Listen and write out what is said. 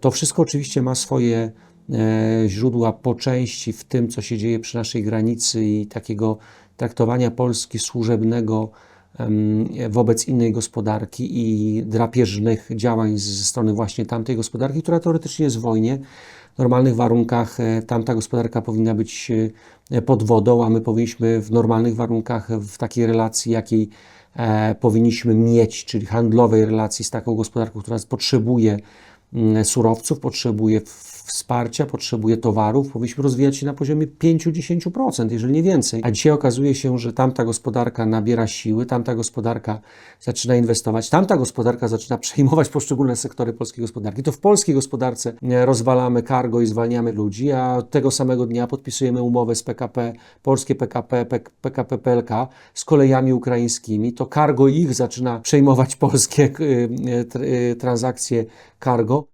To wszystko oczywiście ma swoje e, źródła po części w tym, co się dzieje przy naszej granicy i takiego traktowania Polski służebnego wobec innej gospodarki i drapieżnych działań ze strony właśnie tamtej gospodarki, która teoretycznie jest w wojnie. W normalnych warunkach e, tamta gospodarka powinna być e, pod wodą, a my powinniśmy w normalnych warunkach, w takiej relacji, jakiej powinniśmy mieć, czyli handlowej relacji z taką gospodarką, która potrzebuje surowców, potrzebuje wsparcia, potrzebuje towarów, powinniśmy rozwijać się na poziomie 5-10%, jeżeli nie więcej. A dzisiaj okazuje się, że tamta gospodarka nabiera siły, tamta gospodarka zaczyna inwestować, tamta gospodarka zaczyna przejmować poszczególne sektory polskiej gospodarki. To w polskiej gospodarce e, rozwalamy cargo i zwalniamy ludzi, a tego samego dnia podpisujemy umowę z PKP, polskie PKP, PKP PLK z kolejami ukraińskimi. To cargo ich zaczyna przejmować polskie y, y, y, transakcje cargo,